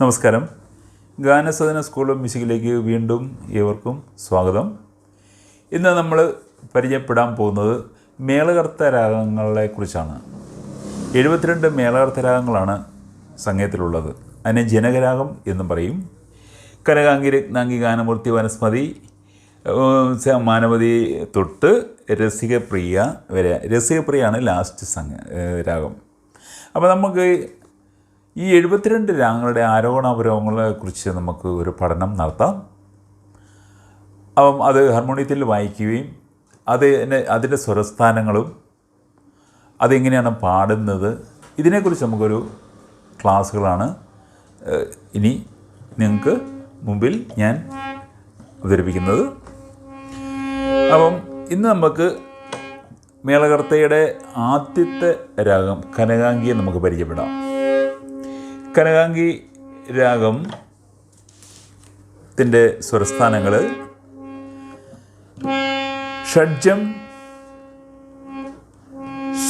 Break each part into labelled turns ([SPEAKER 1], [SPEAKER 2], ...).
[SPEAKER 1] നമസ്കാരം. ഗാനസദന school of മ്യൂസിക്കിലേക്ക് വീണ്ടും ഏവർക്കും സ്വാഗതം. ഇന്ന് നമ്മൾ പരിചയപ്പെടാൻ പോകുന്നത് മേളകർത്ത രാഗങ്ങളെ കുറിച്ചാണ്. എഴുപത്തിരണ്ട് മേളകർത്ത രാഗങ്ങളാണ് സംഗീതത്തിലുള്ളത്. അതിനെ ജനകരാഗം എന്നും പറയും. കനകാംഗി രത്നാംഗി ഗാനമൂർത്തി വനസ്മതി മാനവതി തൊട്ട് രസികപ്രിയ വരെ. രസികപ്രിയാണ് ലാസ്റ്റ് സംഗ രാഗം. അപ്പോൾ നമുക്ക് ഈ എഴുപത്തിരണ്ട് രാഗങ്ങളുടെ ആരോഹണാവരോഹങ്ങളെ കുറിച്ച് നമുക്ക് ഒരു പഠനം നടത്താം. അപ്പം അത് ഹാർമോണിയത്തിൽ വായിക്കുകയും അത് അതിന്റെ സ്വരസ്ഥാനങ്ങളും അതെങ്ങനെയാണ് പാടുന്നത് ഇതിനെക്കുറിച്ച് നമുക്കൊരു ക്ലാസ്സുകളാണ്. ഇനി നിങ്ങൾക്ക് മുമ്പിൽ ഞാൻ അവതരിപ്പിക്കുന്നത്. അപ്പം ഇന്ന് നമുക്ക് മേളകർത്തയുടെ ആദ്യത്തെ രാഗം കനകാംഗിയെ നമുക്ക് പരിചയപ്പെടാം. കനകാംഗി രാഗം ത്തിന്റെ സ്വരസ്ഥാനങ്ങൾ ഷഡ്ജം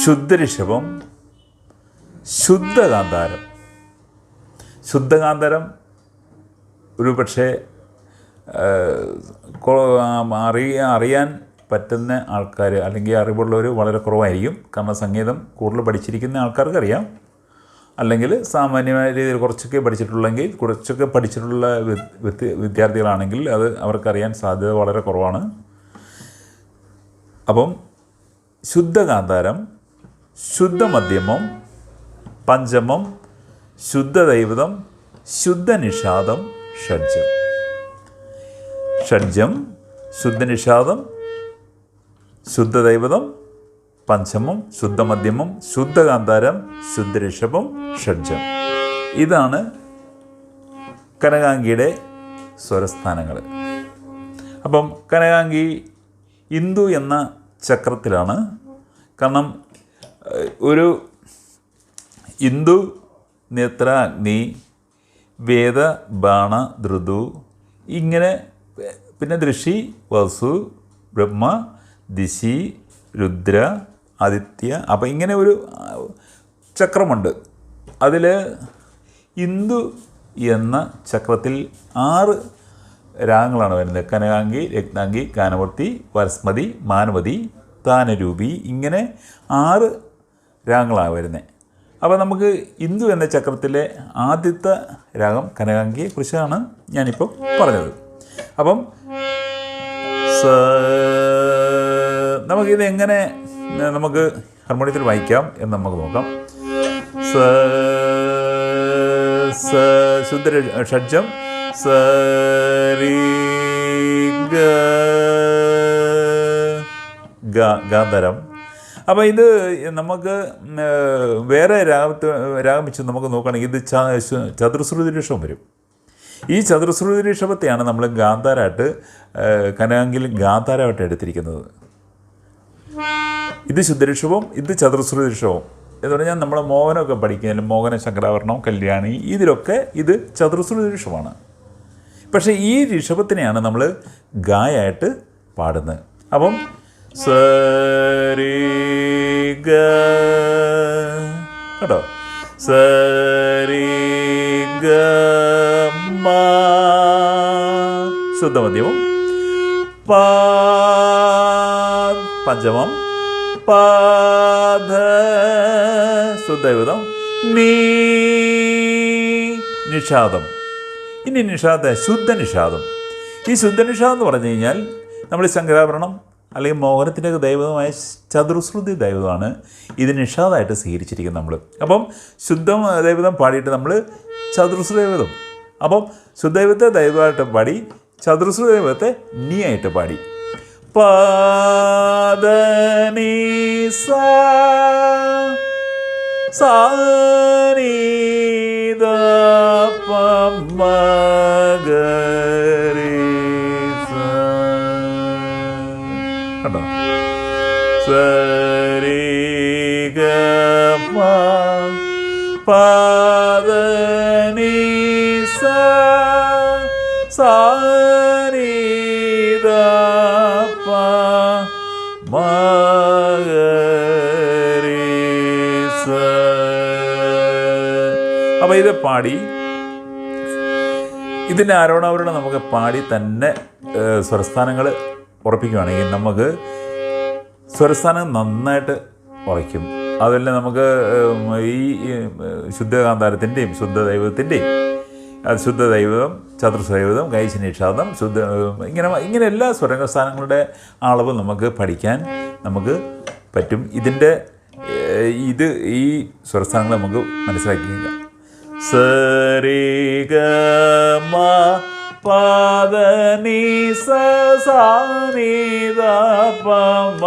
[SPEAKER 1] ശുദ്ധരിഷഭം ശുദ്ധകാന്താരം. ശുദ്ധകാന്താരം ഒരു പക്ഷേ അറിയ അറിയാൻ പറ്റുന്ന ആൾക്കാർ അല്ലെങ്കിൽ അറിവുള്ളവർ വളരെ കുറവായിരിക്കും. കാരണം സംഗീതം കൂടുതൽ പഠിച്ചിരിക്കുന്ന ആൾക്കാർക്ക് അറിയാം അല്ലെങ്കിൽ സാമാന്യമായ രീതിയിൽ കുറച്ചൊക്കെ പഠിച്ചിട്ടുള്ളെങ്കിൽ കുറച്ചൊക്കെ പഠിച്ചിട്ടുള്ള വിദ്യാർത്ഥികളാണെങ്കിൽ അത് അവർക്കറിയാൻ സാധ്യത വളരെ കുറവാണ്. അപ്പം ശുദ്ധഗാന്ധാരം ശുദ്ധമധ്യമം പഞ്ചമം ശുദ്ധദൈവതം ശുദ്ധനിഷാദം ഷഡ്ജം. ഷഡ്ജം ശുദ്ധനിഷാദം ശുദ്ധദൈവതം പഞ്ചമം ശുദ്ധമധ്യമം ശുദ്ധകാന്താരം ശുദ്ധരിഷഭം ഷഡ്ജം. ഇതാണ് കനകാംഗിയുടെ സ്വരസ്ഥാനങ്ങൾ അപ്പം കനകാംഗി ഇന്ദു എന്ന ചക്രത്തിലാണ്. കാരണം ഒരു ഇന്ദു നേത്ര അഗ്നി വേദ ബാണ ധൃതു ഇങ്ങനെ പിന്നെ ദൃഷി വസു ബ്രഹ്മ ദിശി രുദ്ര ആദിത്യ. അപ്പം ഇങ്ങനെ ഒരു ചക്രമുണ്ട്. അതിൽ ഇന്ദു എന്ന ചക്രത്തിൽ ആറ് രാഗങ്ങളാണ് വരുന്നത്. കനകാംഗി രത്നാംഗി ഗാനമൂർത്തി വരസ്മതി മാനവതി താനരൂപി ഇങ്ങനെ ആറ് രാഗങ്ങളാണ് വരുന്നത്. അപ്പോൾ നമുക്ക് ഇന്ദു എന്ന ചക്രത്തിലെ ആദ്യത്തെ രാഗം കനകാംഗിയെ കുറിച്ചാണ് ഞാനിപ്പോൾ പറഞ്ഞത്. അപ്പം നമുക്കിത് എങ്ങനെ നമുക്ക് ഹാർമോണിയത്തിൽ വായിക്കാം എന്ന് നമുക്ക് നോക്കാം. സ സ ശുദ്ധ ഷഡ്ജം. സ രി ഗ ഗാന്ധരം അപ്പോൾ ഇത് നമുക്ക് വേറെ രാഗത്ത് രാഗം വെച്ച് നമുക്ക് നോക്കുകയാണെങ്കിൽ ഇത് ചതുർശ്രുതി ഋഷഭം വരും. ഈ ചതുർശ്രുതി ഋഷഭത്തെയാണ് നമ്മൾ ഗാന്ധാരായിട്ട് കനകാങ്കിൽ ഗാന്ധാരമായിട്ട് എടുത്തിരിക്കുന്നത്. ഇത് ശുദ്ധരക്ഷവും ഇത് ചതുർശ്രുതിരക്ഷവും. എന്ന് പറഞ്ഞാൽ നമ്മൾ മോഹനമൊക്കെ പഠിക്കുന്നതിൽ മോഹന ശങ്കരാഭരണം കല്യാണി ഇതിലൊക്കെ ഇത് ചതുർശ്രുതി ഋഷമാണ് പക്ഷേ ഈ ഋഷഭത്തിനെയാണ് നമ്മൾ ഗായായിട്ട് പാടുന്നത്. അപ്പം സരി സരി ശുദ്ധമദ്യവും ശുദ്ധമധ്യമം പഞ്ചമം പാധ ശുദ്ധയുതം നീ നിഷാദം. ഇനി നിഷാദ ശുദ്ധ നിഷാദം ഈ ശുദ്ധ നിഷാദം എന്ന് പറഞ്ഞു കഴിഞ്ഞാൽ നമ്മൾ ശങ്കരാഭരണം അല്ലെങ്കിൽ മോഹനത്തിന്റെ ദൈവമായ ചതുർശ്രുതി ദൈവമാണ്. ഇത് നിഷാദമായിട്ട് സ്വീകരിച്ചിരിക്കുന്നത് നമ്മൾ. അപ്പം ശുദ്ധ ദൈവതം പാടിയിട്ട് നമ്മൾ ചതുർശ്രുതി ദൈവതം അപ്പം ശുദ്ധദൈവത്തെ ദൈവമായിട്ട് പാടി ചതുർശ്രുതി ദൈവത്തെ നീ ആയിട്ട് പാടി. പാദനി സാ സാനിദ പമ്മഗരി കണ്ടോ? സരി ഗ പ പാടി. ഇതിന്റെ ആരോണവരോട് നമുക്ക് പാടി തന്നെ സ്വരസ്ഥാനങ്ങൾ ഉറപ്പിക്കുകയാണെങ്കിൽ നമുക്ക് സ്വരസ്ഥാനം നന്നായിട്ട് ഉറയ്ക്കും. അതുപോലെ നമുക്ക് ഈ ശുദ്ധകാന്താരത്തിന്റെയും ശുദ്ധ അത് ശുദ്ധ ദൈവം ചതുർദൈവതം കൈശനീഷാദം ശുദ്ധ ഇങ്ങനെ ഇങ്ങനെ എല്ലാ സ്വരംഗസ്ഥാനങ്ങളുടെ അളവ് നമുക്ക് പഠിക്കാൻ നമുക്ക് പറ്റും. ഇതിന്റെ ഇത് ഈ സ്വരസ്ഥാനങ്ങൾ നമുക്ക് മനസ്സിലാക്കിയില്ല സരി ഗ മ പദ സ സാ ദ പ മ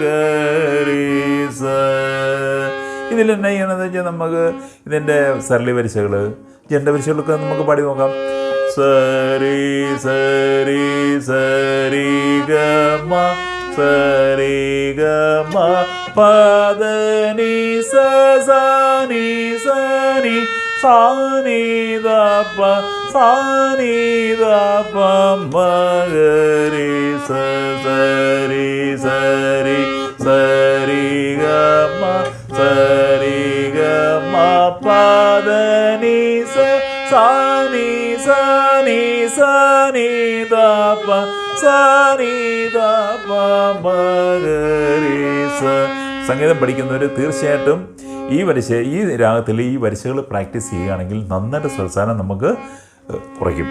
[SPEAKER 1] ഗ രി സ ഇതിൽ എന്നാ ചെയ്യണമെന്ന് വെച്ചാൽ നമുക്ക് ഇതിന്റെ സരളി പരിശകൾ ജണ്ട വരിശകളൊക്കെ നമുക്ക് പാടി നോക്കാം. സരി സരി സരി ഗ മ സരി ഗ പദനി സനി നി സ സാനീതപ്പ മകരി സരി സരി സരി ഗമ സരി ഗമ പദനി പദ നി സ സാ നി സ നി സ നി ദ പ സ. നി ദ പ മ ഗ രി സ സംഗീതം പഠിക്കുന്നവർ തീർച്ചയായിട്ടും ഈ വരിശ ഈ രാഗത്തിൽ ഈ വരിശകൾ പ്രാക്ടീസ് ചെയ്യുകയാണെങ്കിൽ നന്നായിട്ട് സ്വരസാനം നമുക്ക് കുറയ്ക്കും.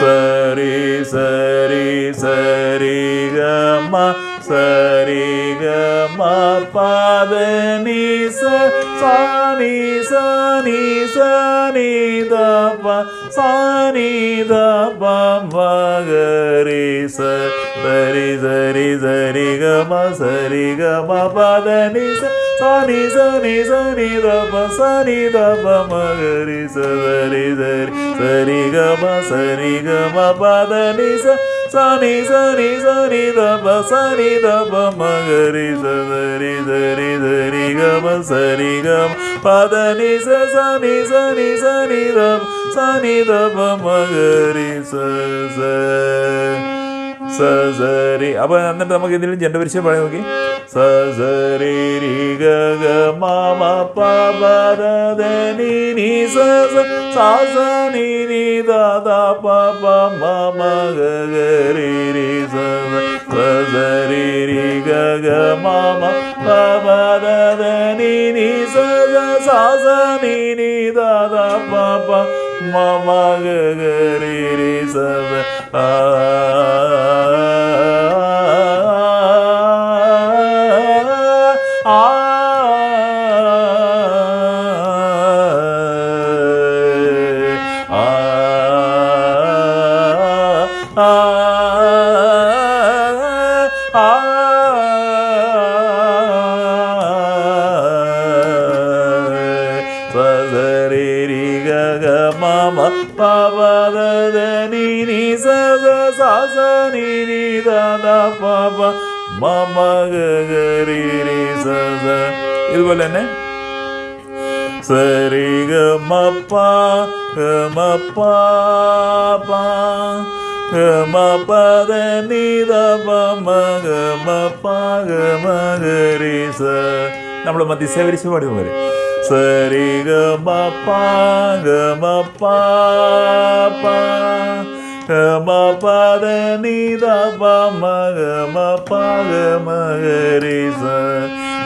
[SPEAKER 1] സരി സരി സരി ഗമ സരി ഗമ മ പദ നി സ സാ നി സ നി ദ പ ദ പ മ ഗ രി സ സരി സരി സരി ഗമ സരി ഗമ പദനി സ സാ നി സ നി സ നി ദ പ സ നി ദ പ മ ഗ രി സ സരി സരി സരി ഗ മ സരി ഗ മ പദ നി സ സ നി സ നി സ നി ദ പ സ നി ദ പ മ ഗ രി സ സരി സരി സരി ഗ മ സരി ഗ മ പദ നി സ സ നി സ നി സ നി ദ പ സ നി ദ പ മ ഗ രി സ സ സ സരി അപ്പൊ എന്നിട്ട് നമുക്ക് ഇതിൽ ജണ്ടപരിശ പാടി നോക്കി സ സരി രി ഗ ഗ മ മ പ പ ദ ദ നി നി സ സ സ സ നി നി ദ ദ പ പ മ മ ഗ ഗ രി രി സ സ സ സരി രി ഗ ഗ മ മ പ പ ദ ദ നി നി സ സ സ സ നി നി ദ ദ പ പ മ മ ഗ ഗ രി രി സ ഇതുപോലെ തന്നെ സരി ഗ മ പ ഗ മ പ പ ഗ മ പ ദ നി ദ പ മ ഗ മ പ ഗ മ ഗ രി സ നമ്മൾ മധ്യസേവരിച്ച് പാടി പോലെ സരി ഗ മ പ ഗ മ പ പ ഗ മ പ ദ നി ദ പ മ ഗ മ പ ഗ മ ഗ രി സ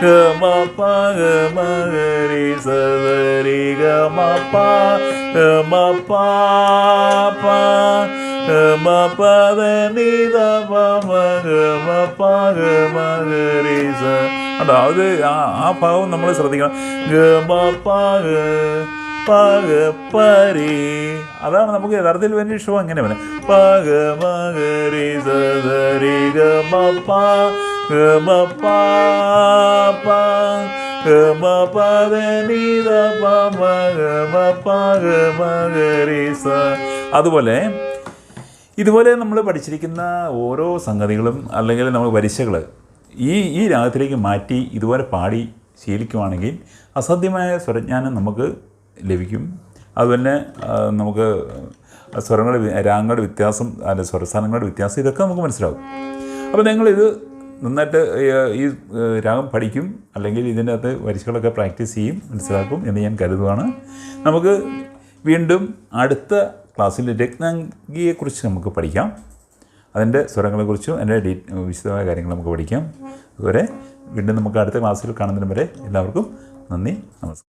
[SPEAKER 1] ഗ മ പ ഗ മ ഗ രി സ ദ രി ഗ മ പ കണ്ടോ അത് ആ ഭാവം നമ്മൾ ശ്രദ്ധിക്കണം ഗ മ പ ഗ പ ഗ പ രി അതാണ് നമുക്ക് യഥാർത്ഥത്തിൽ വേണ്ടി ഷോ അങ്ങനെ വേണം പ മകരി മ ഗ സ അതുപോലെ ഇതുപോലെ നമ്മൾ പഠിച്ചിരിക്കുന്ന ഓരോ സംഗതികളും അല്ലെങ്കിൽ നമ്മൾ വരിശകൾ ഈ ഈ രാഗത്തിലേക്ക് മാറ്റി ഇതുപോലെ പാടി ശീലിക്കുവാണെങ്കിൽ അസാധ്യമായ സ്വരജ്ഞാനം നമുക്ക് ലഭിക്കും. അതുപോലെ നമുക്ക് സ്വരങ്ങളുടെ രാഗങ്ങളുടെ വ്യത്യാസം അല്ല സ്വരസ്ഥാനങ്ങളുടെ വ്യത്യാസം ഇതൊക്കെ നമുക്ക് മനസ്സിലാവും. അപ്പോൾ നിങ്ങളിത് നന്നായിട്ട് ഈ രാഗം പഠിക്കും അല്ലെങ്കിൽ ഇതിന്റെ അകത്ത് വരിശകളൊക്കെ പ്രാക്ടീസ് ചെയ്യും മനസ്സിലാക്കും എന്ന് ഞാൻ കരുതുകയാണ് നമുക്ക് വീണ്ടും അടുത്ത ക്ലാസ്സിൽ രത്നാംഗിയെക്കുറിച്ച് നമുക്ക് പഠിക്കാം. അതിന്റെ സ്വരങ്ങളെക്കുറിച്ചും അതിന്റെ ഡീ വിശദമായ കാര്യങ്ങൾ നമുക്ക് പഠിക്കാം. അതുവരെ വീണ്ടും നമുക്ക് അടുത്ത ക്ലാസ്സിൽ കാണുന്നതിന് വരെ എല്ലാവർക്കും നന്ദി നമസ്കാരം.